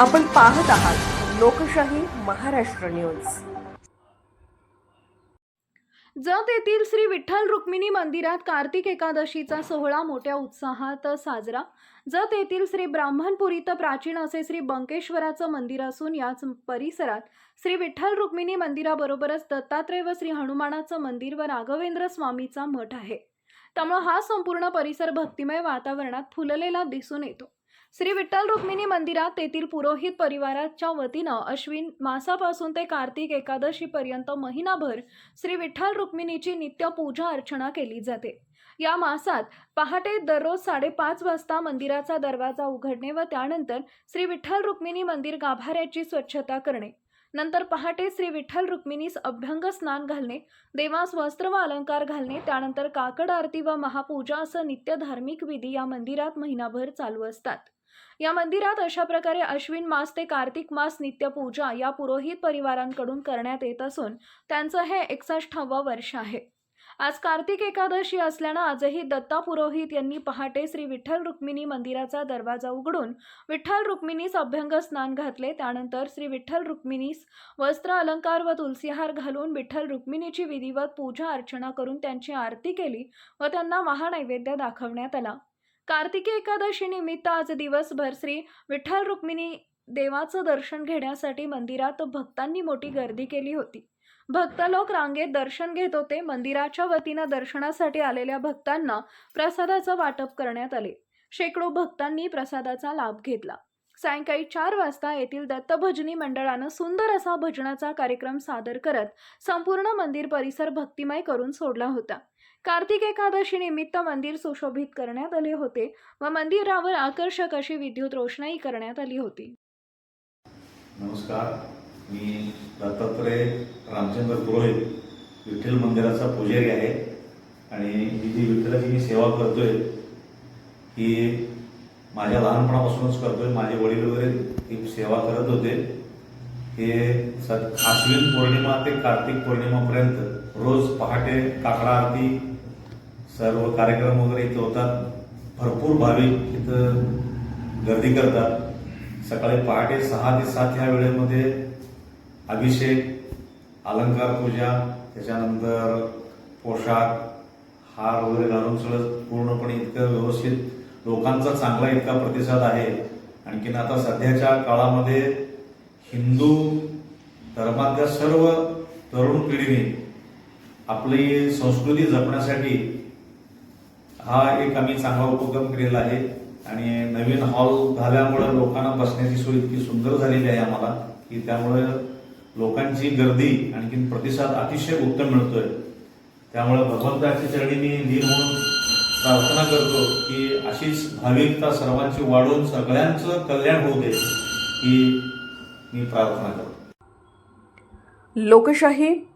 आपण पाहत आहात लोकशाही महाराष्ट्र न्यूज. जत येथील श्री विठ्ठल रुक्मिणी मंदिरात कार्तिक एकादशीचा सोहळा मोठ्या उत्साहात साजरा. जत येथील श्री ब्राह्मणपुरीत प्राचीन असे श्री बंकेश्वराचं मंदिर असून याच परिसरात श्री विठ्ठल रुक्मिणी मंदिराबरोबरच दत्तात्रय व श्री हनुमानाचं मंदिर व राघवेंद्र स्वामीचा मठ आहे. त्यामुळे हा संपूर्ण परिसर भक्तिमय वातावरणात फुललेला दिसून येतो. श्री विठ्ठल रुक्मिणी मंदिरात तेथील पुरोहित परिवाराच्या वतीनं अश्विन मासापासून ते कार्तिक एकादशीपर्यंत महिनाभर श्री विठ्ठल रुक्मिणीची नित्य पूजा अर्चना केली जाते. या मासात पहाटे दररोज साडेपाच वाजता मंदिराचा दरवाजा उघडणे व त्यानंतर श्री विठ्ठल रुक्मिणी मंदिर गाभाऱ्याची स्वच्छता करणे. नंतर पहाटे श्री विठ्ठल रुक्मिणीस अभ्यंग स्नान घालणे देवास वस्त्र व अलंकार घालणे त्यानंतर काकड आरती व महापूजा असं नित्य धार्मिक विधी या मंदिरात महिनाभर चालू असतात. या मंदिरात अशा प्रकारे अश्विन मास ते कार्तिक मास नित्यपूजा या पुरोहित परिवारांकडून करण्यात येत असून त्यांचं हे एकसष्टावं वर्ष आहे. आज कार्तिक एकादशी असल्यानं आजही दत्ता पुरोहित यांनी पहाटे श्री विठ्ठल रुक्मिणी मंदिराचा दरवाजा उघडून विठ्ठल रुक्मिणीस अभ्यंग स्नान घातले त्यानंतर श्री विठ्ठल रुक्मिणीस वस्त्र अलंकार व तुलसीहार घालून विठ्ठल रुक्मिणीची विधिवत पूजा अर्चना करून त्यांची आरती केली व त्यांना महानैवेद्य दाखवण्यात आला. कार्तिकी एकादशी निमित्त आज दिवसभर श्री विठ्ठल रुक्मिणी देवाचं दर्शन घेण्यासाठी मंदिरात भक्तांनी मोठी गर्दी केली होती. भक्त लोक रांगेत दर्शन घेत होते. मंदिराच्या वतीनं दर्शनासाठी आलेल्या भक्तांना प्रसादाचं वाटप करण्यात आले. शेकडो भक्तांनी प्रसादाचा लाभ घेतला. सायंकाळी चार वाजता येथील दत्तभजनी मंडळानं सुंदर असा भजनाचा कार्यक्रम सादर करत संपूर्ण मंदिर परिसर भक्तिमय करून सोडला होता. कार्तिक एकादशी निमित्त मंदिर सुशोभित करण्यात आले होते व मंदिरावर आकर्षक अशी विद्युत रोषणाई करण्यात आली होती. नमस्कार. मी दत्तात्रय रामचंद्र पुरोहित विठ्ठल मंदिराचा पुजारी आहे आणि ही जी विठ्ठलाची मी सेवा करतोय ही माझ्या लहानपणापासूनच करतोय. माझे वडील वगैरे ही सेवा करत होते. हे सत आश्विन पौर्णिमा ते कार्तिक पौर्णिमापर्यंत रोज पहाटे काकडा आरती सर्व हो, कार्यक्रम वगैरे इथं होतात. भरपूर भाविक इथं गर्दी करतात. सकाळी पहाटे सहा ते सात ह्या वेळेमध्ये अभिषेक अलंकार पूजा त्याच्यानंतर पोशाख हार वगैरे घालून सगळं पूर्णपणे इतकं व्यवस्थित लोकांचा चांगला इतका प्रतिसाद आहे. आणखीन आता सध्याच्या काळामध्ये हिंदू धर्मातल्या सर्व तरुण पिढीने आपली संस्कृती जपण्यासाठी हा एक आम्ही चांगला उपक्रम केलेला आहे. आणि नवीन हॉल झाल्यामुळे लोकांना बसण्याची सोय इतकी सुंदर झालेली आहे आम्हाला की त्यामुळे लोकांची गर्दी आणखी प्रतिसाद अतिशय उत्तम मिळतोय. त्यामुळे भगवंताच्या चरणी मी लीन म्हणून प्रार्थना करतो की अशीच भाविकता सर्वांची वाढून सगळ्यांचं कल्याण होऊ दे ही मी प्रार्थना करतो. लोकशाही